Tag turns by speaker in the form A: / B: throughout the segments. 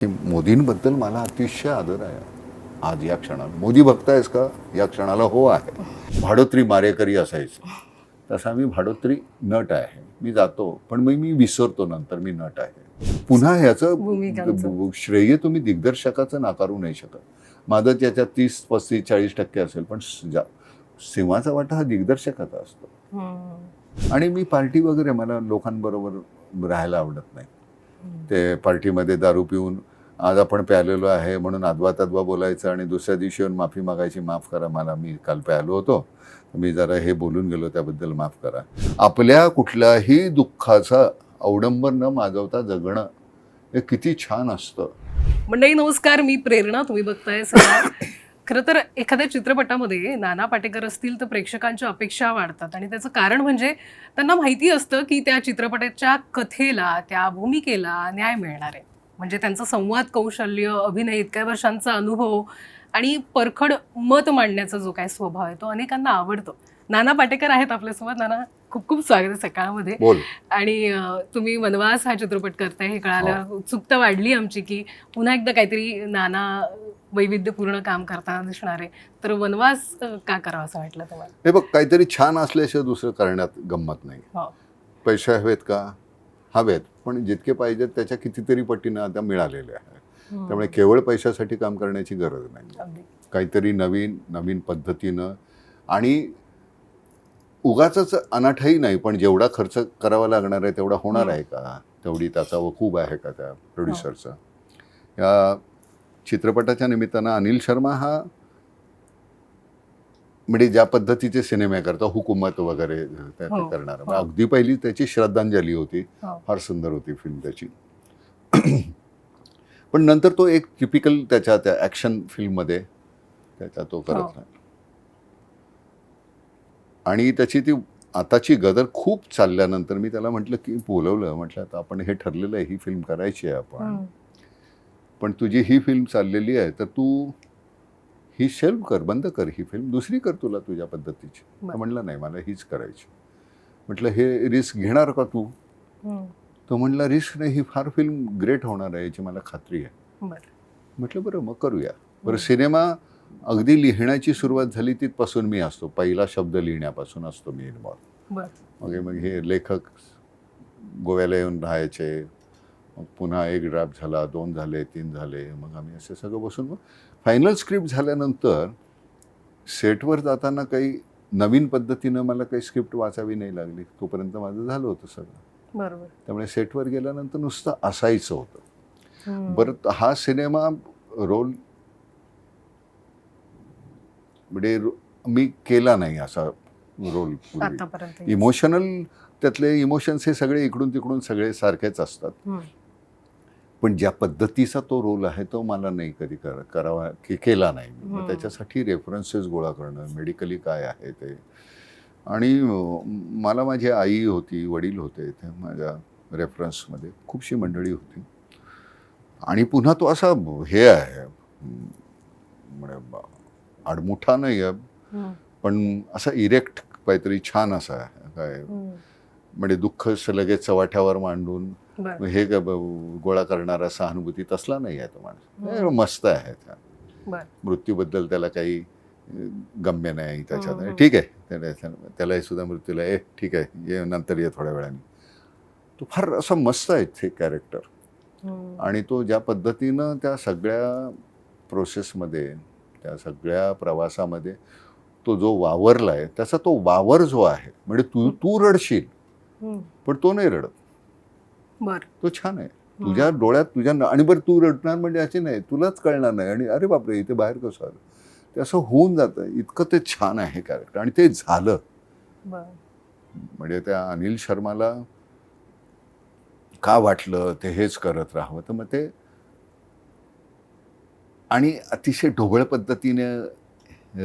A: की मोदींबद्दल मला अतिशय आदर आहे. आज या क्षणाला मोदी बघतायस का? या क्षणाला हो आहे. भाडोत्री मारेकरी असायचं. तसा मी भाडोत्री नट आहे. मी जातो पण मग मी विसरतो नंतर मी नट आहे. पुन्हा ह्याचं श्रेय तुम्ही दिग्दर्शकाचं नाकारू नाही शकत. माझं त्याच्यात तीस पस्तीस चाळीस टक्के असेल पण सिंहाचा वाटा हा दिग्दर्शकाचा असतो. आणि मी पार्टी वगैरे मला लोकांबरोबर राहायला आवडत नाही. ते पार्टीमध्ये दारू पिऊन आज आपण प्यालेलो आहे म्हणून आदवा तद्वा बोलायचं आणि दुसऱ्या दिवशी येऊन माफी मागायची माफ करा मला मी काल प्यालो होतो. मी जरा हे बोलून गेलो त्याबद्दल माफ करा. आपल्या कुठल्याही दुःखाचा अवडंबर न माजवता जगणं हे किती छान असतं.
B: मंडळी नमस्कार. मी प्रेरणा तुम्ही बघताय सर खरं तर एखाद्या चित्रपटामध्ये नाना पाटेकर असतील तर प्रेक्षकांच्या अपेक्षा वाढतात आणि त्याचं कारण म्हणजे त्यांना माहिती असतं की त्या चित्रपटाच्या कथेला त्या भूमिकेला न्याय मिळणार आहे. म्हणजे त्यांचं संवाद कौशल्य अभिनय इतक्या वर्षांचा अनुभव आणि परखड मत मांडण्याचा जो काय स्वभाव आहे तो अनेकांना आवडतो. नाना पाटेकर आहेत आपल्यासोबत. नाना खूप खूप स्वागत आहे सकाळमध्ये. आणि तुम्ही वनवास हा चित्रपट करताय हे कळालं. उत्सुकता वाढली आमची की पुन्हा एकदा काहीतरी नाना वैविध्यपूर्ण काम करताना दिसणार आहे. तर वनवास का करावा असं वाटलं तुम्हाला?
A: हे बघ काहीतरी छान असल्याशिवाय दुसरं करण्यात गंमत नाही.
B: हो.
A: पैसे हवेत का? हवेत पण जितके पाहिजेत त्याच्या कितीतरी पटीनं आता मिळालेले आहे त्यामुळे केवळ पैशासाठी काम करण्याची गरज नाही. काहीतरी नवीन नवीन पद्धतीनं आणि उगाच अनाठाही नाही पण जेवढा खर्च करावा लागणार आहे तेवढा होणार. आहे का? तेवढी त्याचा वकूब आहे का त्या प्रोड्युसरचा या चित्रपटाच्या निमित्तानं अनिल शर्मा हा म्हणजे ज्या पद्धतीचे सिनेमे करतो हुकूमत वगैरे
B: हो,
A: करणार
B: हो.
A: अगदी पहिली त्याची श्रद्धांजली होती
B: हो.
A: फार सुंदर होती फिल्म त्याची पण नंतर तो एक टिपिकल त्याच्या त्या ॲक्शन फिल्ममध्ये त्याच्या तो. करत नाही आणि त्याची ती आताची गदर खूप चालल्यानंतर मी त्याला म्हटलं की बोलवलं म्हटलं आता आपण हे ठरलेलं आहे ही फिल्म करायची आहे आपण. पण तुझी ही फिल्म चाललेली आहे तर तू ही शेल्फ कर बंद कर ही फिल्म दुसरी कर तुला तुझ्या पद्धतीची. म्हणलं नाही मला हीच करायची. म्हटलं हे रिस्क घेणार का तू. तो म्हणला रिस्क नाही ही फार फिल्म ग्रेट होणार आहे याची मला खात्री आहे. म्हटलं बरं मग करूया. बरं. सिनेमा अगदी लिहिण्याची सुरुवात झाली तिथपासून मी असतो. पहिला शब्द लिहिण्यापासून असतो मी इन्वॉल्व मग हे- मग हे लेखक गोव्याला येऊन राहायचे. मग पुन्हा एक ड्राफ्ट झाला दोन झाले तीन झाले. मग आम्ही असे सगळं बसून मग फायनल स्क्रिप्ट झाल्यानंतर सेटवर जाताना काही नवीन पद्धतीनं मला काही स्क्रिप्ट वाचावी नाही लागली. तोपर्यंत माझं झालं होतं सगळं.
B: बरोबर.
A: त्यामुळे सेटवर गेल्यानंतर नुसतं असायचं होतं. बरं हा सिनेमा रोल म्हणजे मी केला नाही असा रोल इमोशनल त्यातले इमोशन्स हे सगळे इकडून तिकडून सगळे सारखेच असतात. पण ज्या पद्धतीचा तो रोल आहे तो मला नाही कधी कर करावा की केला नाही मग
B: हम्म.
A: त्याच्यासाठी रेफरन्सेस गोळा करणं मेडिकली काय आहे ते आणि मला माझी आई होती वडील होते ते माझ्या रेफरन्समध्ये खूपशी मंडळी होती आणि पुन्हा तो असा हे आहे म्हणजे ब- आडमुठा नाही आहे
B: हम्म.
A: पण असा इरेक्ट काहीतरी छान असा आहे काय. म्हणजे दुःख लगेच चव्हाट्यावर मांडून हे गोळा करणारा सहानुभूती तसला नाही आहे तो माणूस. हे. मस्त आहे मृत्यूबद्दल त्याला काही गम्य नाही त्याच्यात.
B: हम्म, हम्म.
A: ठीक आहे. त्याला त्यालाही सुद्धा मृत्यूला ए ठीक आहे. ये नंतर ये थोड्या वेळाने. तो फार असा मस्त आहे ते कॅरेक्टर. आणि तो ज्या पद्धतीनं त्या सगळ्या प्रोसेसमध्ये त्या सगळ्या प्रवासामध्ये तो जो वावरला आहे त्याचा तो वावर जो आहे म्हणजे तू तू रडशील. पण तो नाही रडत. तो छान आहे. तुझ्या डोळ्यात तुझ्या आणि बरं तू रडणार म्हणजे असे नाही तुलाच कळणार नाही. आणि अरे बापरे इथे बाहेर कसं आलं? ते असं होऊन जातं. इतकं ते छान आहे कॅरेक्टर आणि ते झालं.
B: बरं.
A: म्हणजे त्या अनिल शर्माला का वाटलं ते हेच करत राहावं? तर मग ते आणि अतिशय ढोबळ पद्धतीने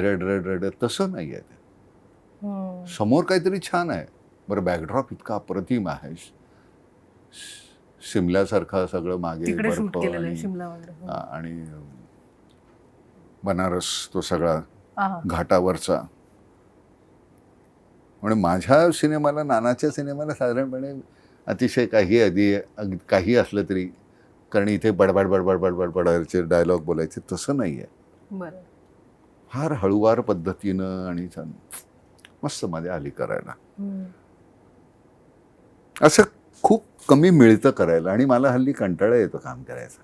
A: रड रड रड तसं नाही आहे ते. समोर काहीतरी छान आहे. बरं बॅकड्रॉप इतका अप्रतिम आहे. सिमल्यासारखा सगळं मागे बर्फ आणि-
B: हो.
A: आणि बनारस तो सगळा. घाटावरचा म्हणजे माझ्या सिनेमाला नानाच्या सिनेमाला साधारणपणे अतिशय काही आधी अग- काही असलं तरी कारण इथे बडबड बडबड बडबड बडायचे डायलॉग बोलायचे तसं नाही आहे
B: बरं
A: फार हळुवार पद्धतीनं आणि छान मस्त मजा आली करायला
B: हम्म.
A: असं खूप कमी मिळतं करायला आणि मला हल्ली कंटाळा येतो काम करायचा.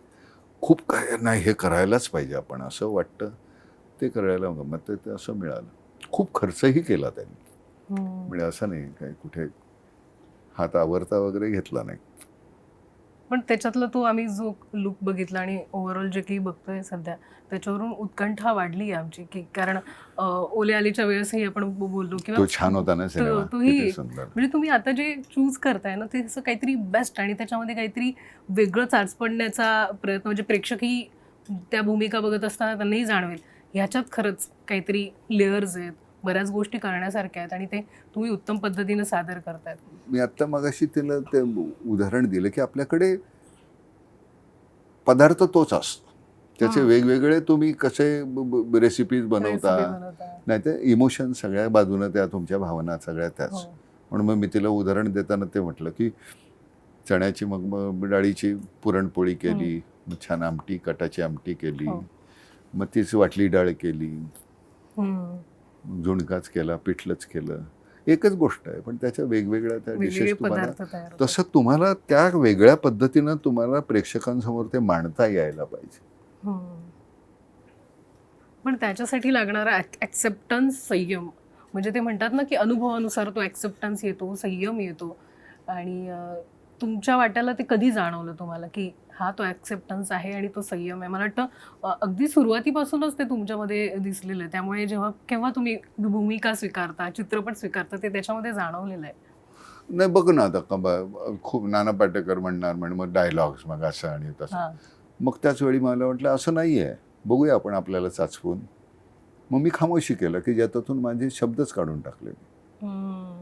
A: खूप काय नाही हे करायलाच पाहिजे आपण असं वाटतं ते करायला मग ते ते असं मिळालं. खूप खर्चही केला त्यांनी.
B: हम्म.
A: म्हणजे असं नाही काय कुठे हात आवरता वगैरे घेतला नाही.
B: पण त्याच्यातला तो आम्ही जो लुक बघितला आणि ओव्हरऑल जे काही बघतोय सध्या त्याच्यावरून उत्कंठा वाढली आहे आमची. की कारण ओले आलीच्या वेळेसही आपण बोललो किंवा
A: छान होता ना
B: तोही- म्हणजे तुम्ही आता जे चूज करताय ना ते असं काहीतरी बेस्ट आणि त्याच्यामध्ये काहीतरी वेगळं चाचपडण्याचा प्रयत्न म्हणजे प्रेक्षकही त्या भूमिका बघत असताना त्यांनाही जाणवेल. ह्याच्यात खरंच काहीतरी लेअर्स आहेत. बऱ्याच गोष्टी करण्यासारख्या आहेत आणि ते तुम्ही उत्तम पद्धतीने सादर करतायत
A: मी आत्ता मगाशी तिला ते उदाहरण दिलं की आपल्याकडे पदार्थ तोच असतो त्याचे. वेगवेगळे तुम्ही कसे रेसिपीज बनवता. नाही ते इमोशन सगळ्या बाजूनं त्या तुमच्या भावना सगळ्या त्याच
B: हो.
A: म्हणून मग मी तिला उदाहरण देताना ते म्हटलं की चण्याची मग मग डाळीची पुरणपोळी केली मग छान आमटी कटाची आमटी केली
B: हो.
A: मग तीच वाटली डाळ केली झुणकाच केला पिठलंच केलं एकच गोष्ट आहे पण त्याच्या वेगवेगळ्या त्या डिशेस तुम्हाला. तसं तुम्हाला त्या वेगळ्या पद्धतीनं तुम्हाला प्रेक्षकांसमोर ते मांडता यायला पाहिजे
B: हम्म. पण त्याच्यासाठी लागणारा ॲक्सेप्टन्स संयम म्हणजे ते म्हणतात ना की अनुभवानुसार तो ॲक्सेप्टन्स येतो संयम येतो आणि तुमच्या वाट्याला ते कधी जाणवलं तुम्हाला की हा तो ॲक्सेप्टन्स आहे आणि तो संयम आहे. मला वाटतं अगदी सुरुवातीपासूनच ते तुमच्यामध्ये दिसलेलं आहे. त्यामुळे जेव्हा केव्हा तुम्ही भूमिका स्वीकारता चित्रपट स्वीकारता ते त्याच्यामध्ये जाणवलेलं आहे.
A: नाही बघ ना आता. खूप नाना पाटेकर म्हणणार म्हण मग डायलॉग्स मग असं आणि तसं. मग त्याच वेळी मला वाटलं असं नाही आहे. बघूया आपण आपल्याला चाचपून. मग मी खामोशी केलं की ज्याच्यातून माझे शब्दच काढून टाकले
B: हम्म.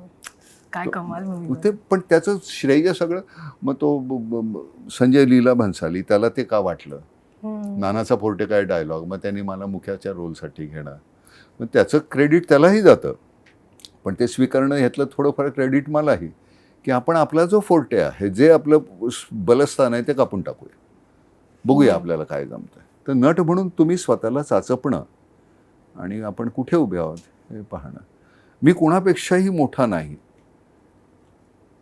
B: काय कमाल
A: ते पण त्याचं श्रेय सगळं मग तो ब- ब- ब- संजय लीला भन्साली त्याला ते का वाटलं?
B: हम्म.
A: नानाचा फोर्टे काय डायलॉग मग त्यांनी मला मुख्याच्या रोलसाठी घेणं मग त्याचं क्रेडिट त्यालाही जातं. पण ते स्वीकारणं ह्यातलं थोडंफार क्रेडिट मलाही की आपण आपला जो फोर्टे आहे जे आपलं स- बलस्थान आहे ते कापून टाकूया. बघूया
B: हम्म.
A: आपल्याला काय जमतंय. तर नट म्हणून तुम्ही स्वतःला चाचपणं आणि आपण कुठे उभे आहोत हे पाहणं. मी कुणापेक्षाही मोठा नाही.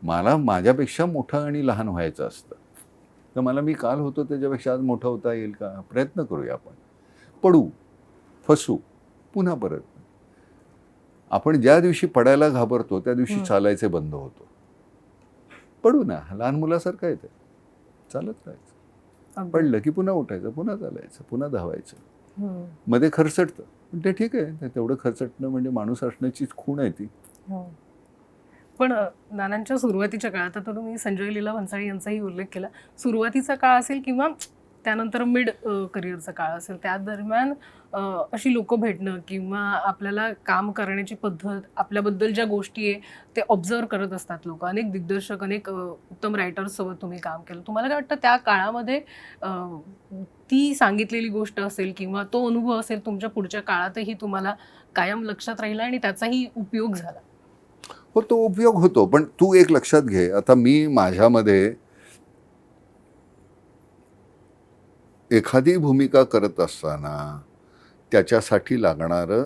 A: मला माझ्यापेक्षा मोठं आणि लहान व्हायचं असतं. तर मला मी काल होतो त्याच्यापेक्षा आज मोठं होता येईल का? प्रयत्न करूया आपण. पडू फसू पुन्हा परत. आपण ज्या दिवशी पडायला घाबरतो त्या दिवशी. चालायचे बंद होतो. पडू ना लहान मुलासारखं येते चालत राहायचं. पडलं की पुन्हा उठायचं पुन्हा चालायचं पुन्हा धावायचं. मध्ये खरचटतं पण ते ठीक आहे तेवढं खरचटणं म्हणजे माणूस असण्याचीच खूण आहे ती.
B: हो. पण नानांच्या सुरुवातीच्या काळात आता तुम्ही संजय लीला भन्साळी यांचाही उल्लेख केला. सुरुवातीचा काळ असेल किंवा त्यानंतर मिड करिअरचा काळ असेल त्या दरम्यान अशी लोक भेटणं किंवा आपल्याला काम करण्याची पद्धत आपल्याबद्दल ज्या गोष्टी आहे ते ऑब्झर्व करत असतात लोक. अनेक दिग्दर्शक अनेक उत्तम रायटर्ससोबत तुम्ही काम केलं. तुम्हाला काय वाटतं त्या काळामध्ये ती सांगितलेली गोष्ट असेल किंवा तो अनुभव असेल तुमच्या पुढच्या काळातही तुम्हाला कायम लक्षात राहिला आणि त्याचाही उपयोग झाला?
A: हो तो उपयोग होतो. पण तू एक लक्षात घे. आता मी माझ्यामध्ये एखादी भूमिका करत असताना त्याच्यासाठी लागणारं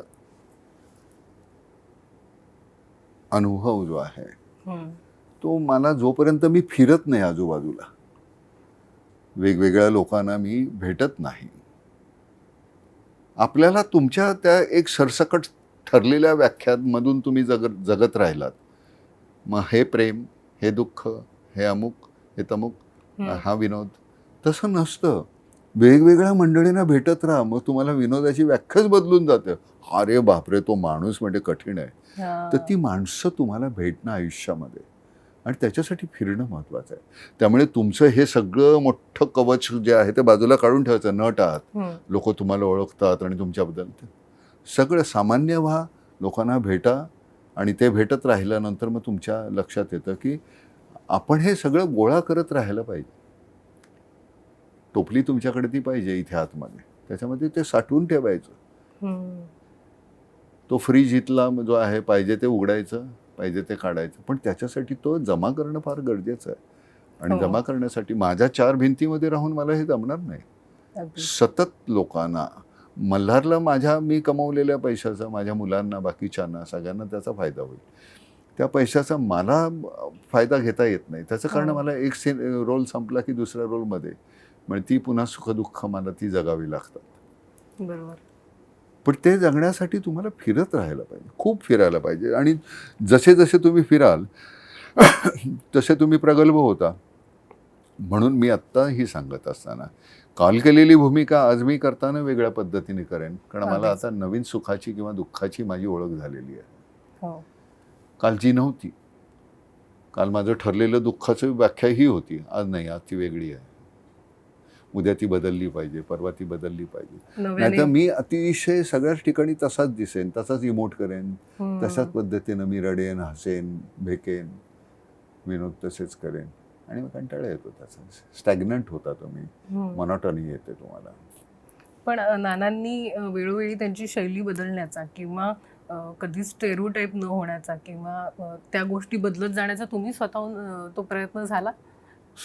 A: अनुभव जो आहे
B: हम्म.
A: तो मला जोपर्यंत मी फिरत नाही आजूबाजूला वेगवेगळ्या लोकांना मी भेटत नाही. आपल्याला तुमच्या त्या एक सरसकट ठरलेल्या व्याख्यांमधून तुम्ही जगत जगत राहिलात. मग हे प्रेम हे दुःख हे अमुक हे तमुक. हा. विनोद. तसं नसतं. वेगवेगळ्या मंडळींना भेटत राहा मग तुम्हाला विनोदाची व्याख्याच बदलून जाते. अरे बापरे तो माणूस म्हणजे कठीण आहे. तर ती माणसं तुम्हाला भेटणं आयुष्यामध्ये. आणि त्याच्यासाठी फिरणं महत्त्वाचं आहे. त्यामुळे तुमचं हे सगळं मोठं कवच जे आहे ते बाजूला काढून ठेवायचं. नट आहात. लोक तुम्हाला ओळखतात आणि तुमच्याबद्दल. सगळं सामान्य व्हा. लोकांना भेटा. आणि ते भेटत राहिल्यानंतर मग तुमच्या लक्षात येतं की आपण हे सगळं गोळा करत राहायला पाहिजे टोपली तुमच्याकडे ती पाहिजे इथे आतमध्ये त्याच्यामध्ये ते साठवून ठेवायचं. तो फ्रीज इथला जो आहे पाहिजे ते उघडायचं पाहिजे ते काढायचं पण त्याच्यासाठी तो जमा करणं फार गरजेचं आहे आणि
B: हो.
A: जमा करण्यासाठी माझ्या चार भिंतीमध्ये राहून मला हे जमणार नाही. सतत लोकांना मल्हारला माझ्या मी कमवलेल्या पैशाचा माझ्या मुलांना बाकीच्यांना सगळ्यांना त्याचा फायदा होईल. त्या पैशाचा मला फायदा घेता येत नाही. त्याचं कारण
B: हो.
A: मला एक से रोल संपला की दुसऱ्या रोलमध्ये. म्हणजे ती पुन्हा सुखदुःख मला ती जगावी लागतात.
B: बरोबर.
A: पण ते जगण्यासाठी तुम्हाला फिरत राहायला पाहिजे. खूप फिरायला पाहिजे. आणि जसे जसे तुम्ही फिराल तसे तुम्ही प्रगल्भ होता. म्हणून मी आत्ताही सांगत असताना काल केलेली भूमिका आज मी करताना वेगळ्या पद्धतीने करेन. कारण मला. आता नवीन सुखाची किंवा दुःखाची माझी ओळख झालेली आहे.
B: हो.
A: कालची नव्हती. काल माझं ठरलेलं दुःखाची व्याख्या ही होती. आज नाही आज ती वेगळी आहे. उद्या ती बदलली पाहिजे परवा ती बदलली पाहिजे. नाहीतर मी अतिशय सगळ्याच ठिकाणी तसाच दिसेन तसाच इमोट करेन. तशाच पद्धतीनं मी रडेन हसेन भेकेन विनोद तसेच करेन. आणि मग कंटाळा येतो त्याचा. स्टॅग्नंट होता तुम्ही.
B: हम्म.
A: मॉनॉटनी येते तुम्हाला.
B: पण नानांनी वेळोवेळी त्यांची शैली बदलण्याचा किंवा कधी स्टेरू टाईप न होण्याचा किंवा त्या गोष्टी बदलत जाण्याचा तुम्ही स्वतःहून तो प्रयत्न झाला?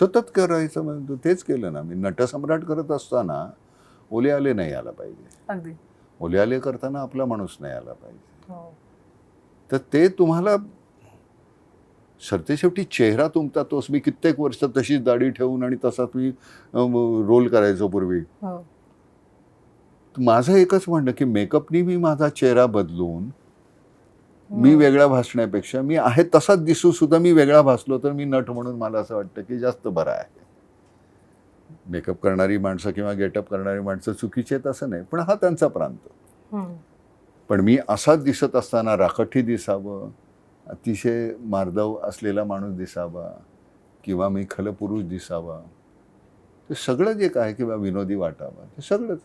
A: सतत करायचं म्हणजे तेच केलं ना मी. नटसम्राट करत असताना ओले आले नाही आला पाहिजे.
B: अगदी.
A: ओले आले करताना आपला माणूस नाही आला पाहिजे.
B: हो.
A: तर ते तुम्हाला सरतेशेवटी चेहरा तुमचा तोच. मी कित्येक वर्ष तशीच दाढी ठेवून आणि तसाच मी रोल करायचो पूर्वी.
B: हो.
A: माझं एकच म्हणणं की मेकअपनी मी माझा चेहरा बदलून मी. वेगळा भासण्यापेक्षा मी आहे तसाच दिसू सुद्धा मी वेगळा भासलो तर मी नट म्हणून मला असं वाटतं की जास्त बरं आहे. मेकअप करणारी माणसं किंवा गेटअप करणारी माणसं चुकीची आहेत असं नाही पण हा त्यांचा प्रांत. पण मी असाच दिसत असताना राखठी दिसावं अतिशय मार्दव असलेला माणूस दिसावा किंवा मी खलपुरुष दिसावा. ते सगळं जे काय किंवा विनोदी वाटावा. ते सगळंच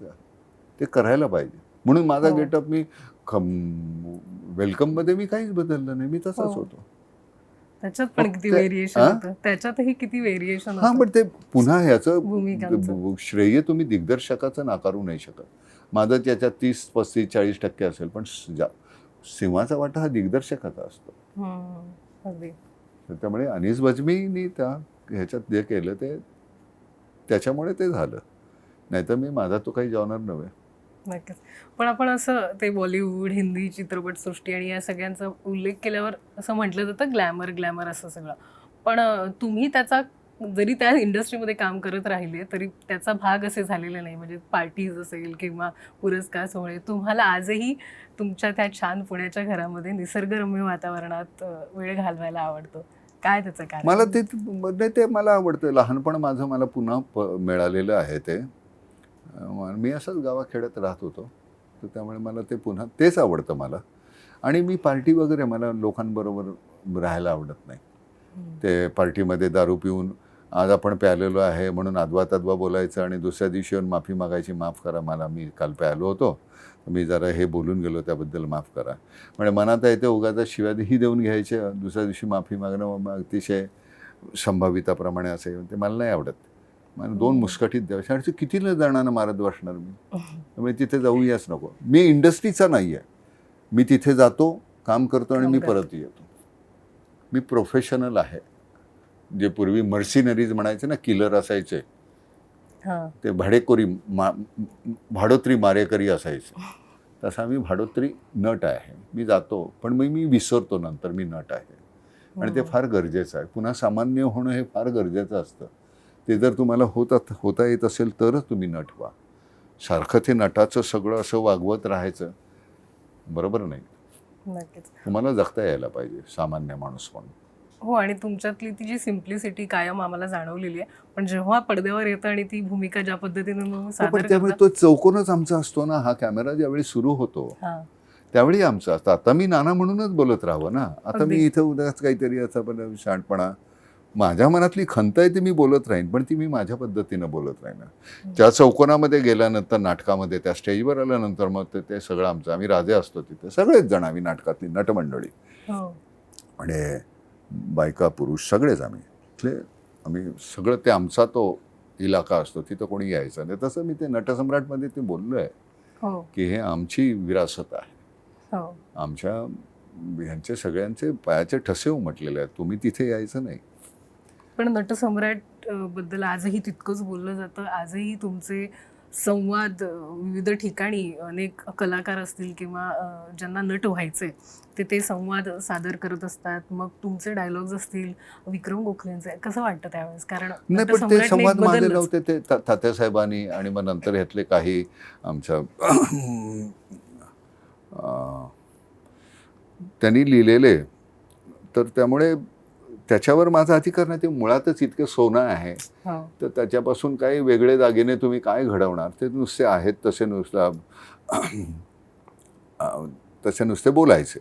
A: ते करायला पाहिजे. म्हणून माझा
B: हो.
A: गेटअप मी खम वेलकममध्ये मी काहीच बदललं नाही. मी तसाच
B: हो.
A: होतो.
B: त्याच्यात पण किती व्हेरिएशन त्याच्यातही किती व्हेरिएशन
A: हा पण ते पुन्हा ह्याचं श्रेय तुम्ही दिग्दर्शकाचं नाकारू नाही शकत. माझं त्याच्यात तीस पस्तीस चाळीस टक्के असेल पण सिंहाचा वाटा हा दिग्दर्शकाचा असतो.
B: अगदी.
A: त्यामुळे अनिस बजमीनी त्या ह्याच्यात जे केलं ते त्याच्यामुळे ते झालं. नाहीतर मी माझा तो काही जॉनर नव्हे.
B: नक्कीच. पण आपण असं ते बॉलिवूड हिंदी चित्रपटसृष्टी आणि या सगळ्यांचा उल्लेख केल्यावर असं म्हटलं जातं ग्लॅमर ग्लॅमर असं सगळं. पण तुम्ही त्याचा जरी त्या इंडस्ट्रीमध्ये काम करत राहिले तरी त्याचा भाग असे झालेले नाही. म्हणजे पार्टीज असेल किंवा पुरस्कार सोहळे तुम्हाला आजही तुमच्या त्या छान पुण्याच्या घरामध्ये निसर्गरम्य वातावरणात वेळ घालवायला आवडतो. काय त्याचं कारण?
A: मला ते नाही ते मला आवडतं. लहानपण माझं मला पुन्हा प- मिळालेलं आहे ते. मी असंच गावाखेड्यात राहत होतो. तर त्यामुळे मला ते पुन्हा तेच आवडतं मला. आणि मी पार्टी वगैरे मला लोकांबरोबर राहायला आवडत नाही. ते पार्टीमध्ये दारू पिऊन आज आपण प्यालेलो आहे म्हणून अद्वा तद्वा बोलायचं आणि दुसऱ्या दिवशी येऊन माफी मागायची माफ करा मला मी काल प्यालो होतो. मी जरा हे बोलून गेलो त्याबद्दल माफ करा. म्हणजे मनात आहे ते उगाच शिव्याही देऊन घ्यायचे दुसऱ्या दिवशी माफी मागणं मग अतिशय संभाविताप्रमाणे असे. ते मला नाही आवडत. मला दोन मुस्कटीत द्यायचे आणि ते किती जणांना मारत बसणार मी? त्यामुळे तिथे जाऊयाच नको. मी इंडस्ट्रीचा नाही आहे मी तिथे जातो काम करतो आणि मी. परत येतो. मी प्रोफेशनल आहे. जे पूर्वी मर्सिनरीज म्हणायचे ना किलर असायचे.
B: हा.
A: ते भाडेकोरी मा भाडोत्री मारेकरी असायचे. तसा मी भाडोत्री नट आहे. मी जातो पण मी मी विसरतो नंतर मी नट आहे. आणि ते. फार गरजेचं आहे. पुन्हा सामान्य होणं हे फार गरजेचं असतं. ते जर तुम्हाला होता होता येत असेल तरच तुम्ही नट व्हा. सारखं ते नटाचं सगळं असं वागवत राहायचं बरोबर नाही? तुम्हाला जगता यायला पाहिजे सामान्य माणूस म्हणून.
B: हो आणि तुमच्यातली ती जी सिम्प्लिसिटी कायम आम्हाला जाणवलेली आहे. पण जेव्हा पडद्यावर येतं आणि ती भूमिका ज्या पद्धतीने
A: हो,
B: सादर
A: त्यामुळे तो चौकोनच आमचा असतो ना. हा कॅमेरा ज्यावेळी सुरू होतो त्यावेळी आमचं असतं. आता मी नाना म्हणूनच बोलत राहावं ना. आता मी. इथं उद्याच काहीतरी असं पण शहाणपणा. माझ्या मनातली खंत आहे ती मी बोलत राहीन पण ती मी माझ्या पद्धतीनं बोलत राहीन. त्या चौकोनामध्ये गेल्यानंतर नाटकामध्ये त्या स्टेजवर आल्यानंतर मग ते ते सगळं आमचं आम्ही राजे असतो तिथे. सगळेच जण आम्ही नाटकातली नटमंडळी.
B: हो.
A: आणि बायका पुरुष सगळेच आम्ही. इथले आम्ही सगळं ते आमचा तो इलाका असतो तिथं कोणी यायचं नाही. तसं मी ते नटसम्राटमध्ये ते बोललो आहे
B: हो.
A: की हे आमची विरासत आहे.
B: हो.
A: आमच्या ह्यांचे सगळ्यांचे पायाचे ठसे उमटलेले आहेत. तुम्ही तिथे यायचं नाही.
B: पण नटसम्राटबद्दल आजही तितकंच बोललं जातं. आजही तुमचे संवाद विविध ठिकाणी अनेक कलाकार असतील किंवा ज्यांना नट व्हायचे ते ते संवाद सादर करत असतात. मग तुमचे डायलॉग्स असतील विक्रम गोखलेंचे. कसं वाटतं त्यावेळेस? कारण
A: नाही पण ते संवाद
B: बदललंच.
A: नव्हते ते तात्यासाहेबांनी आणि मग नंतर ह्यातले काही आमच्या अं, त्यांनी लिहिलेले. तर त्यामुळे त्याच्यावर माझा अधिकार नाही ते मुळातच इतकं सोनं आहे
B: हो.
A: तर त्याच्यापासून काही वेगळे दागिने तुम्ही काय घडवणार ते नुसते आहेत तसे नुसतं तसे नुसते बोलायचे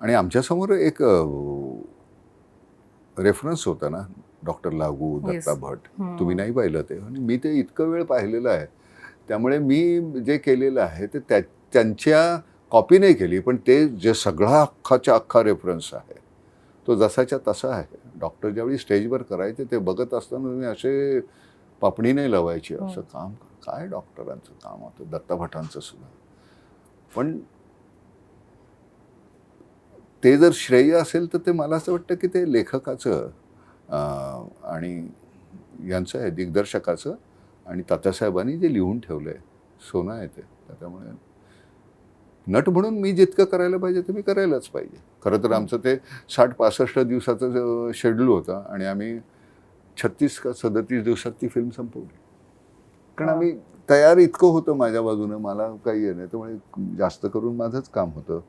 A: आणि आमच्यासमोर एक रेफरन्स होता ना डॉक्टर लागू. दत्ता भट. तुम्ही नाही पाहिलं ते आणि मी ते इतकं वेळ पाहिलेलं आहे त्यामुळे मी जे केलेलं आहे ते त्या त्यांच्या कॉपी नाही केली पण ते जे सगळा अख्खाच्या अख्खा रेफरन्स आहे तो जसाच्या तसा आहे. डॉक्टर ज्यावेळी स्टेजवर करायचे ते बघत असताना मी असे पापणी नाही लावायची.
B: हो.
A: असं काम काय डॉक्टरांचं काम होतं? दत्ता भटांचं सुद्धा. पण ते जर श्रेय असेल तर ते मला असं वाटतं की ते लेखकाचं आणि यांचं आहे दिग्दर्शकाचं आणि तात्यासाहेबांनी जे लिहून ठेवलं आहे सोनं आहे ते. त्यामुळे नट म्हणून मी जितकं करायला पाहिजे ते मी करायलाच पाहिजे. खरं तर आमचं ते साठ पासष्ट दिवसाचं शेड्यूल होतं आणि आम्ही छत्तीस का सदतीस दिवसात ती फिल्म संपवली. कारण आम्ही तयार इतकं होतं माझ्या बाजूनं मला काही आहे नाही त्यामुळे जास्त करून माझंच काम होतं.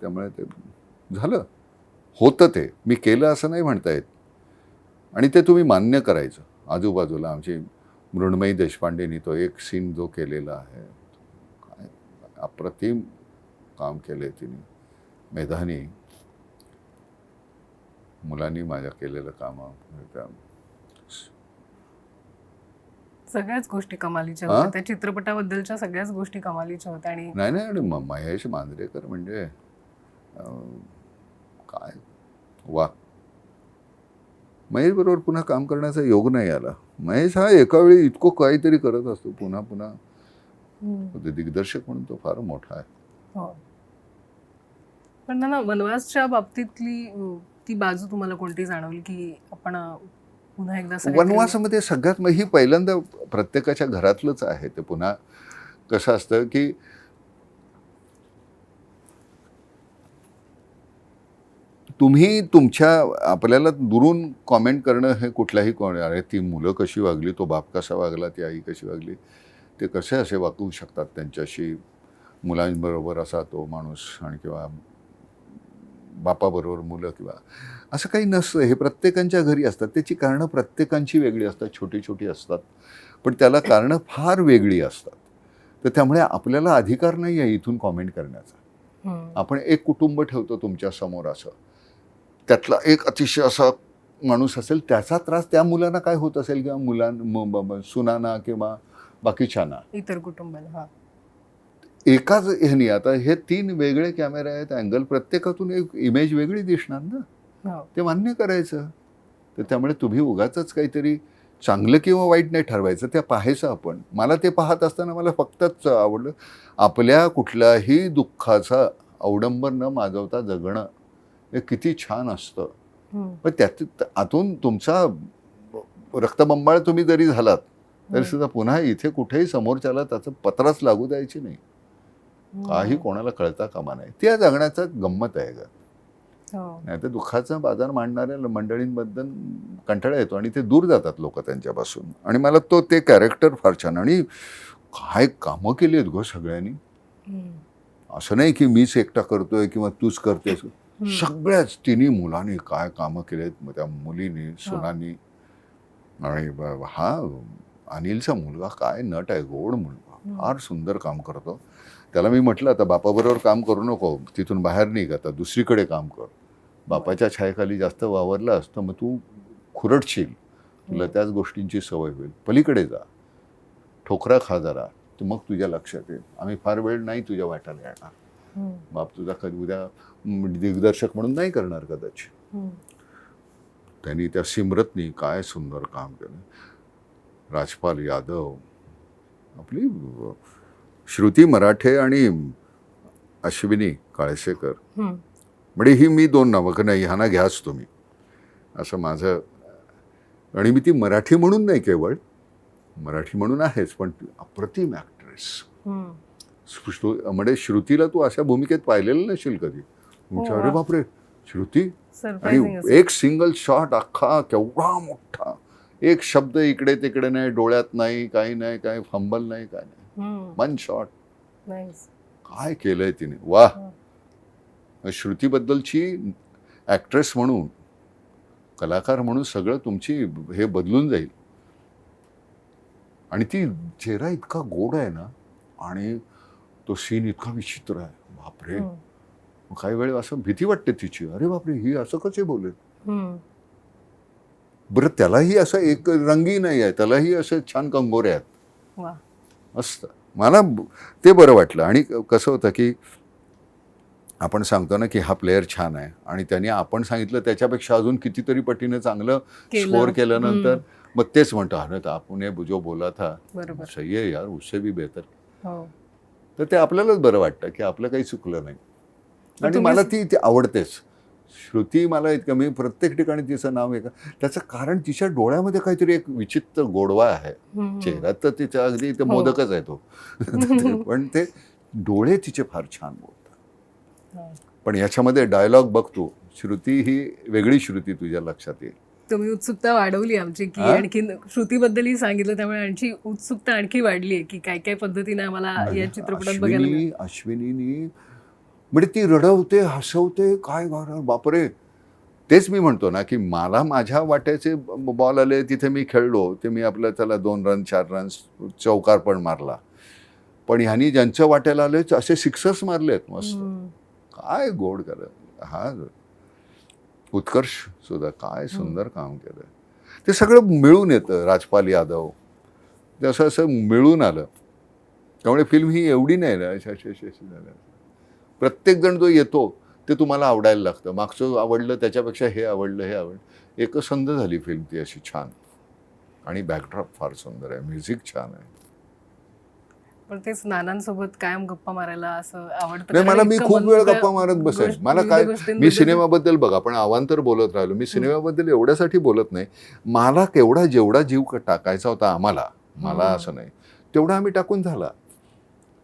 A: त्यामुळे ते झालं. होतं ते. मी केलं असं नाही म्हणता येत. आणि ते तुम्ही मान्य करायचं. आजूबाजूला आमची मृण्मयी देशपांडेनी तो एक सीन जो केलेला आहे. अप्रतिम काम केले तिने. मेधानी मुलांनी माझ्या केलेलं काम
B: सगळ्याच गोष्टी कमालीच्या? होत्या. त्या चित्रपटाबद्दलच्या सगळ्याच गोष्टी कमालीच्या होत्या आणि
A: नाही नाही आणि महेश मांजरेकर म्हणजे काय? वा. महेश बरोबर पुन्हा काम करण्याचा योग नाही आला. महेश हा एका वेळी इतकं काहीतरी करत असतो. पुन्हा पुन्हा. ते दिग्दर्शक म्हणून तो फार मोठा आहे.
B: हो. पण ना वनवासच्या बाबतीतली ती बाजू तुम्हाला कोणती जाणवली की आपण पुन्हा एकदा
A: वनवासामध्ये सगळ्यात मग ही पहिल्यांदा प्रत्येकाच्या घरातलंच आहे ते पुन्हा कसं असतं की तुम्ही तुमच्या आपल्याला दुरून कॉमेंट करणं हे कुठल्याही कोण अरे ती मुलं कशी वागली तो बाप कसा वागला ती आई कशी वागली ते कसे असे वागू शकतात त्यांच्याशी? मुलांबरोबर असा तो माणूस आणि किंवा बापाबरोबर मुलं किंवा असं काही नसतं. हे प्रत्येकांच्या घरी असतात. त्याची कारणं प्रत्येकांची वेगळी असतात. छोटी छोटी असतात. पण त्याला कारणं फार वेगळी असतात. तर त्यामुळे आपल्याला अधिकार नाही आहे इथून कॉमेंट करण्याचा. आपण एक कुटुंब ठेवतो तुमच्यासमोर असं. त्यातला एक अतिशय असा माणूस असेल त्याचा त्रास त्या मुलांना काय होत असेल? किंवा मुलां सुनाना किंवा बाकीच्यांना.
B: इतर कुटुंबाला हा.
A: एकाच ह्यानी आता हे तीन वेगळे कॅमेरे आहेत अँगल प्रत्येकातून एक इमेज वेगळी दिसणार ना?
B: हो.
A: ते मान्य करायचं. तर त्यामुळे तुम्ही उगाच काहीतरी चांगलं किंवा वाईट नाही ठरवायचं ते पाहायचं आपण. मला ते पाहत असताना मला फक्तच आवडलं आपल्या कुठल्याही दुःखाचा अवडंबर न माजवता जगणं हे किती छान असतं. पण त्यात आतून तुमचा रक्तबंबाळ तुम्ही जरी झालात तरी
B: हम्म.
A: सुद्धा पुन्हा इथे कुठेही समोरच्याला त्याचं पत्राच लागू द्यायची नाही. काही कोणाला कळता कामा नाही. त्या जगण्याचा गंमत आहे ग.
B: हो.
A: नाही तर दुःखाचा बाजार मांडणाऱ्या मंडळींबद्दल कंटाळा येतो आणि ते दूर जातात लोक त्यांच्यापासून. आणि मला तो ते कॅरेक्टर फार छान. आणि काय कामं केली आहेत गो सगळ्यांनी. असं नाही की मीच एकटा करतोय किंवा तूच करतेस.
B: हम्म.
A: सगळ्याच तिन्ही मुलांनी काय कामं केलेत त्या मुलीनी सुनांनी. आणि ब- हा अनिलचा मुलगा काय नट आहे गोड मुलगा. फार सुंदर काम करतो. त्याला मी म्हटलं आता बापाबरोबर काम करू नको तिथून बाहेर निघ आता दुसरीकडे काम कर. बापाच्या छायेखाली जास्त वावरला असतं मग तू खुरटशील. तुला. त्याच गोष्टींची सवय होईल. पलीकडे जा. ठोकरा खा जरा. मग तुझ्या लक्षात येईल. आम्ही फार वेळ नाही तुझ्या वाट्याला येणार. बाप तुझा कधी उद्या दिग्दर्शक म्हणून नाही करणार कदाचित. त्यांनी त्या सिमरतनी काय सुंदर काम केलं. राजपाल यादव आपली श्रुती मराठे आणि अश्विनी काळसेकर. म्हणजे ही मी दोन नावं का नाही ह्यांना घ्याच तुम्ही असं माझं आणि मी ती मराठी म्हणून नाही केवळ मराठी म्हणून आहेच पण ती अप्रतिम ॲक्ट्रेस. म्हणजे श्रुतीला तू अशा भूमिकेत पाहिलेलं नसेल कधी तुमच्या
B: हो,
A: अरे
B: वा.
A: बापरे श्रुती आणि. एक सिंगल शॉट अख्खा केवढा मोठा एक शब्द इकडे तिकडे नाही डोळ्यात नाही काही नाही काही फंबल नाही काय नाही. One shot. काय केलंय तिने वा. श्रुतीबद्दलची ॲक्ट्रेस म्हणून कलाकार म्हणून सगळं तुमची हे बदलून जाईल आणि ती चेहरा इतका गोड आहे ना आणि तो सीन इतका विचित्र आहे बापरे. काही वेळ असं भीती वाटते तिची अरे बापरे ही असं कसे बोलेल. बरं त्यालाही असं एक रंगी नाही आहे त्यालाही असे छान कंगोरे आहेत. असतं मला ते बरं वाटलं. आणि कसं होतं की आपण सांगतो ना की हा प्लेअर छान आहे. आणि त्यांनी आपण सांगितलं त्याच्यापेक्षा अजून कितीतरी पटीने चांगलं. स्कोअर केल्यानंतर. मग तेच म्हणतो अरे तर आपण हे जो बोला था सही आहे यार उससे भी बेहतर
B: हो.
A: तर ते आपल्यालाच बरं वाटतं की आपलं काही चुकलं नाही. आणि मला ती आवडतेच. श्रुती मला इतकं मी प्रत्येक ठिकाणी तिचं नाव आहे का त्याचं कारण तिच्या डोळ्यामध्ये काहीतरी एक विचित्र गोडवा आहे. चेहरा तर तिचा अगदी ते
B: हो.
A: मोदकच आहे तो पण ते डोळे तिचे फार छान बोलतात. पण याच्यामध्ये डायलॉग बघतो श्रुती ही वेगळी श्रुती तुझ्या लक्षात येईल
B: तुम्ही उत्सुकता वाढवली आमची की? आणखी श्रुतीबद्दलही सांगितलं त्यामुळे आणखी उत्सुकता आणखी वाढली आहे की काय काय पद्धतीने आम्हाला या चित्रपटात बघायला
A: अश्विनीनी म्हणजे ती रडवते हसवते काय बापरे! तेच मी म्हणतो ना की मला माझ्या वाट्याचे बॉल आले तिथे मी खेळलो ते मी आपलं त्याला दोन रन चार रन चौकार पण मारला. पण ह्यांनी ज्यांच्या वाट्याला आले असे सिक्सर्स मारलेत मस्त. काय गोड करत. हा. उत्कर्ष सुद्धा काय सुंदर काम केलं. ते सगळं मिळून येतं राजपाल यादव. ते असं असं मिळून आलं. त्यामुळे फिल्म ही एवढी नाही ना अशी अशी अशी अशी झालं. प्रत्येक जण जो येतो ते तुम्हाला आवडायला लागतं. मागचं आवडलं त्याच्यापेक्षा हे आवडलं हे आवडलं. एकसंध झाली फिल्म ती अशी छान. आणि बॅकड्रॉप फार सुंदर आहे. म्युझिक छान आहे.
B: पण तेच नानांसोबत कायम गप्पा मारायला असं आवडतं.
A: नाही मला
B: कारण
A: मी
B: इतकं
A: खूप वेळ गप्पा मारत बसायच.
B: गोष्ट-
A: मला
B: विविध
A: काय
B: गोष्टींबद्दल
A: मी सिनेमाबद्दल बघा पण अवांतर बोलत राहिलो. मी सिनेमाबद्दल एवढ्यासाठी बोलत नाही. मला केवढा जेवढा जीव क- टाकायचा होता आम्हाला मला
B: हम्म.
A: असं नाही. तेवढा आम्ही टाकून झाला.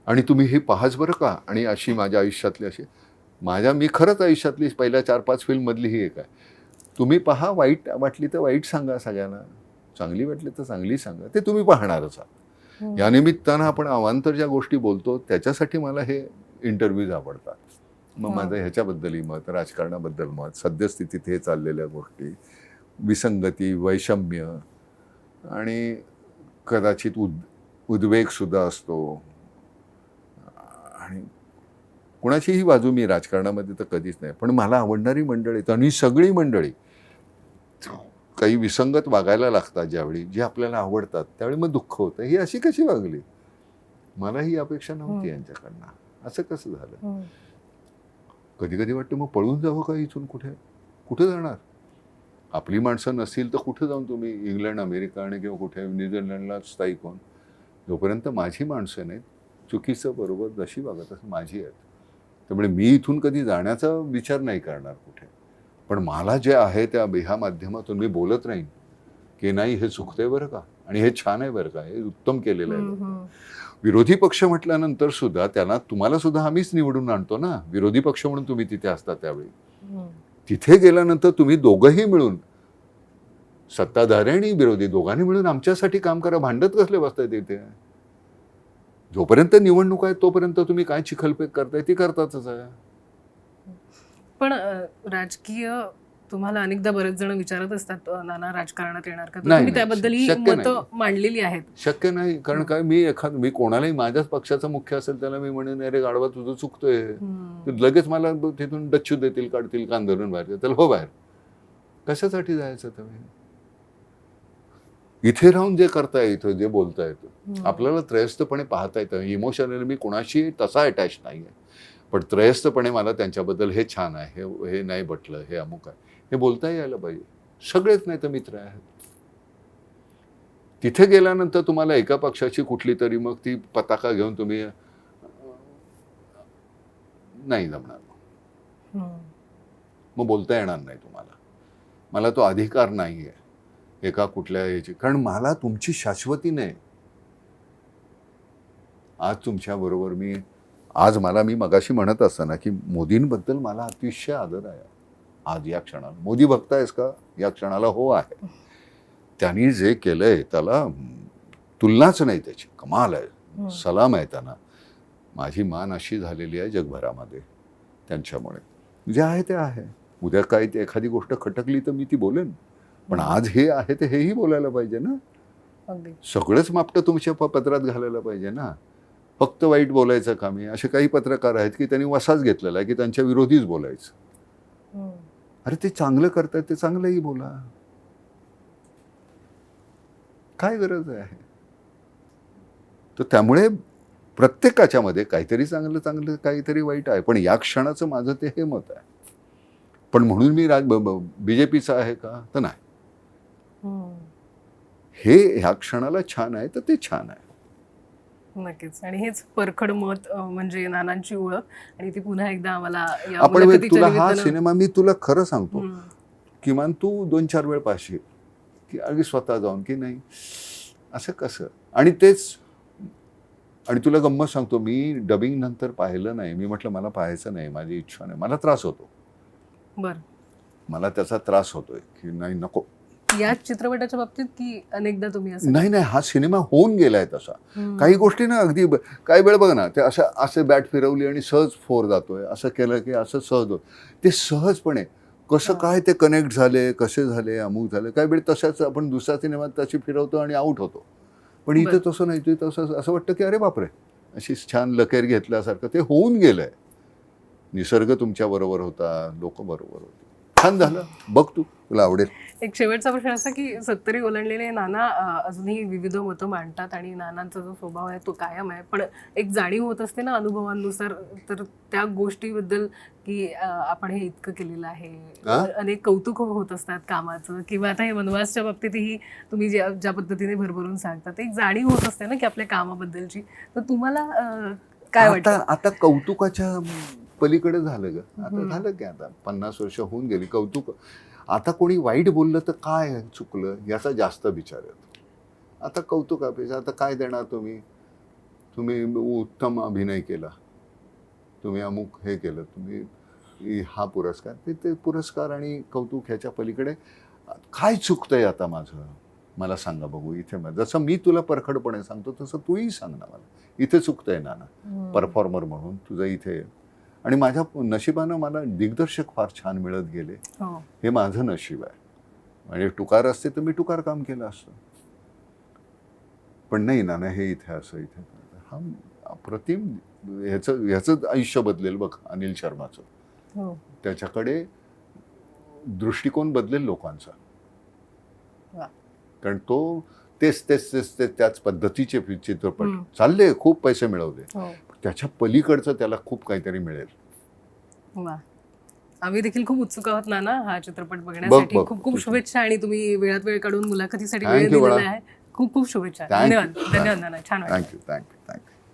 A: आणि तुम्ही हे पाहाच बरं का? आणि अशी माझ्या आयुष्यातली अशी माझ्या मी खरंच आयुष्यातली पहिल्या चार पाच फिल्ममधली ही एक आहे. तुम्ही पहा वाईट वाटली तर वाईट सांगा सगळ्यांना. चांगली वाटली तर चांगली सांगा. ते तुम्ही पाहणारच आहात.
B: हम्म.
A: या निमित्तानं आपण अवांतर ज्या गोष्टी बोलतो त्याच्यासाठी मला हे इंटरव्ह्यूज आवडतात. मग
B: हा.
A: माझं ह्याच्याबद्दलही मत राजकारणाबद्दल मत सद्यस्थितीत हे चाललेल्या गोष्टी विसंगती वैषम्य आणि कदाचित उद उद्वेगसुद्धा असतो. आणि कुणाचीही बाजू मी राजकारणामध्ये तर कधीच नाही. पण मला आवडणारी मंडळी आणि सगळी मंडळी काही विसंगत वागायला लागतात ज्यावेळी जे आपल्याला आवडतात त्यावेळी मग दुःख होतं. ही अशी कशी वागली? मला ही अपेक्षा नव्हती. यांच्याकडनं. असं कसं झालं. कधी कधी वाटतं मग पळून जावं का इथून कुठे? कुठे जाणार? आपली माणसं नसतील तर कुठे जाऊन तुम्ही? इंग्लंड अमेरिका आणि किंवा कुठे? न्यूझीलंडला स्थायिक होऊन जोपर्यंत माझी माणसं नाहीत चुकीचं बरोबर जशी वागत असं माझी आहेत त्यामुळे मी इथून कधी जाण्याचा विचार नाही करणार कुठे. पण मला जे आहे त्या ह्या माध्यमातून मी बोलत राहीन. की नाही हे चुकतंय बरं का? आणि हे छान आहे बरं का? हे उत्तम केलेलं आहे. विरोधी पक्ष म्हटल्यानंतर सुद्धा त्यांना तुम्हाला सुद्धा आम्हीच निवडून आणतो ना? विरोधी पक्ष म्हणून तुम्ही तिथे असता त्यावेळी. तिथे गेल्यानंतर तुम्ही दोघंही मिळून सत्ताधारी आणि विरोधी दोघांनी मिळून आमच्यासाठी काम करा. भांडत कसले बसताय तिथे? जोपर्यंत निवडणूक आहे तोपर्यंत तुम्ही काय चिखलपेक करताय ती करतातच आहे.
B: पण राजकीय तुम्हाला अनेकदा बरेच जण विचारत असतात नाना राजकारणात येणार का?
A: नाही,
B: तुम्ही त्याबद्दल ही
A: शक्य
B: मतं
A: नाही.
B: मांडलेली आहेत.
A: शक्य नाही कारण काय मी एखाद मी कोणालाही माझ्याच पक्षाचा मुख्य असेल त्याला मी म्हणेन अरे गाडवा तुझं चुकतोय. लगेच मला तिथून डच्चू देतील काढतील कांदरून बाहेर त्याला हो बाहेर. कशासाठी जायचं तुम्ही? इथे राहून जे करता येतं जे बोलता येतं. आपल्याला त्रयस्थपणे पाहता येतं. इमोशनली मी कोणाशी तसा अटॅच नाही आहे पण त्रयस्थपणे मला त्यांच्याबद्दल हे छान आहे हे हे नाही बटलं हे अमुक आहे. हे बोलता यायला पाहिजे. सगळेच नाही तर मित्र आहेत. तिथे गेल्यानंतर तुम्हाला एका पक्षाची कुठली तरी मग ती पताका घेऊन तुम्ही नाही जमणार. मग बोलता येणार नाही तुम्हाला. मला तो अधिकार नाही आहे एका कुठल्या याची कारण मला तुमची शाश्वती नाही. आज तुमच्याबरोबर मी आज मला मी मगाशी म्हणत असताना की मोदींबद्दल मला अतिशय आदर आहे. आज या क्षणाला. मोदी बघतायस का? या क्षणाला हो आहे. त्यांनी जे केलंय त्याला तुलनाच नाही त्याची. कमाल आहे. सलाम आहे त्यांना. माझी मान अशी झालेली आहे जगभरामध्ये त्यांच्यामुळे. जे आहे ते आहे. उद्या काय ते एखादी गोष्ट खटकली तर मी ती बोलेन. पण आज हे आहे ते हेही बोलायला पाहिजे ना. सगळंच मापटं तुमच्या पत्रात घालायला पाहिजे ना. फक्त वाईट बोलायचं का मी असे काही पत्रकार आहेत की त्यांनी वसाच घेतलेला आहे की त्यांच्या विरोधीच बोलायचं.
B: हम्म.
A: अरे ते चांगलं करतायत ते चांगलंही बोला. काय गरज आहे? तर त्यामुळे प्रत्येकाच्या मध्ये काहीतरी चांगलं चांगलं काहीतरी वाईट आहे. पण या क्षणाचं माझं ते हे मत आहे. पण म्हणून मी राज बी जे पीचा आहे का? तर नाही. हे. ह्या क्षणाला छान आहे तर ते छान आहे.
B: नक्कीच. आणि हेच परखड मत म्हणजे नानांची ओळख. आणि ती पुन्हा एकदा आम्हाला
A: आपण
B: मुलाखतीच्या
A: तुला हा सिनेमा मी तुला खरं सांगतो. किमान तू दोन चार वेळ पाचशे की अगदी स्वतः जाऊन की नाही? असं कसं? आणि तेच आणि तुला गंमत सांगतो मी डबिंग नंतर पाहिलं नाही. मी म्हटलं मला पाहायचं नाही माझी इच्छा नाही. मला त्रास होतो.
B: बरं.
A: मला त्याचा त्रास होतोय की नाही नको.
B: या चित्रपटाच्या बाबतीत की अनेकदा तुम्ही असं
A: नाही नाही हा सिनेमा होऊन गेलाय तसा. काही गोष्टी ना अगदी काही वेळ बघ ना ते असं असं बॅट फिरवली आणि सहज फोर जातोय असं केलं की असं सहज होत ते सहजपणे कसं. काय ते कनेक्ट झाले कसे झाले अमुक झाले काही वेळ तशाच आपण दुसऱ्या सिनेमात तशी फिरवतो आणि आऊट होतो पण इथे. तसं नाही ते तसं असं वाटतं की अरे बापरे अशी छान लकेर घेतल्यासारखं ते होऊन गेलंय निसर्ग तुमच्या बरोबर होता लोक बरोबर होते छान झालं. बघ तू तुला आवडेल.
B: एक शेवटचा प्रश्न असा की सत्तरी ओलांडलेले नाना अजूनही विविध मतं मांडतात आणि नानांचा जो स्वभाव आहे तो कायम आहे. पण एक जाणीव होत असते ना अनुभवांनुसार तर त्या गोष्टीबद्दल की आपण हे इतकं केलेलं आहे? अनेक कौतुक होत असतात कामाचं किंवा आता हे वनवासच्या बाबतीतही तुम्ही ज्या ज्या पद्धतीने भरभरून सांगतात एक जाणीव होत असते ना की आपल्या कामाबद्दलची. तर तुम्हाला काय वाटतं?
A: आता कौतुकाच्या पलीकडे झालं ग. आता. झालं की आता? पन्नास वर्ष होऊन गेली कौतुक. आता कोणी वाईट बोललं तर काय चुकलं याचा जास्त विचार येतो. आता कौतुकापेक्षा आता काय देणार तुम्ही? तुम्ही उत्तम अभिनय केला. तुम्ही अमुक हे केलं तुम्ही हा पुरस्कार. ते ते पुरस्कार आणि कौतुक ह्याच्या पलीकडे काय चुकतंय आता माझं? मला सांगा बघू इथे जसं मी तुला परखडपणे सांगतो तसं तूही सांग ना मला. इथे चुकतंय ना परफॉर्मर म्हणून तुझं इथे आणि माझ्या नशिबानं मला दिग्दर्शक फार छान मिळत गेले.
B: हो.
A: हे माझं नशीब आहे. म्हणजे टुकार असते तर मी टुकार काम केलं असतं. पण नाही ना हे इथे असं इथे हा अप्रतिम ह्याचं ह्याचं आयुष्य बदलेल बघ अनिल शर्माचं.
B: हो.
A: त्याच्याकडे दृष्टिकोन बदलेल लोकांचा. कारण तो तेच तेच तेच ते त्याच पद्धतीचे चित्रपट. चालले खूप पैसे मिळवले.
B: हो.
A: त्याच्या पलीकडचं त्याला खूप काहीतरी मिळेल.
B: आम्ही देखील खूप उत्सुक आहोत नाना हा चित्रपट बघण्यासाठी.
A: बघ.
B: खूप खूप शुभेच्छा आणि तुम्ही वेळात वेळ काढून मुलाखतीसाठी वेळ दिलेला. आहे. खूप खूप शुभेच्छा. धन्यवाद. धन्यवाद नाना. छान
A: थँक्यू थँक्यू थँक्यू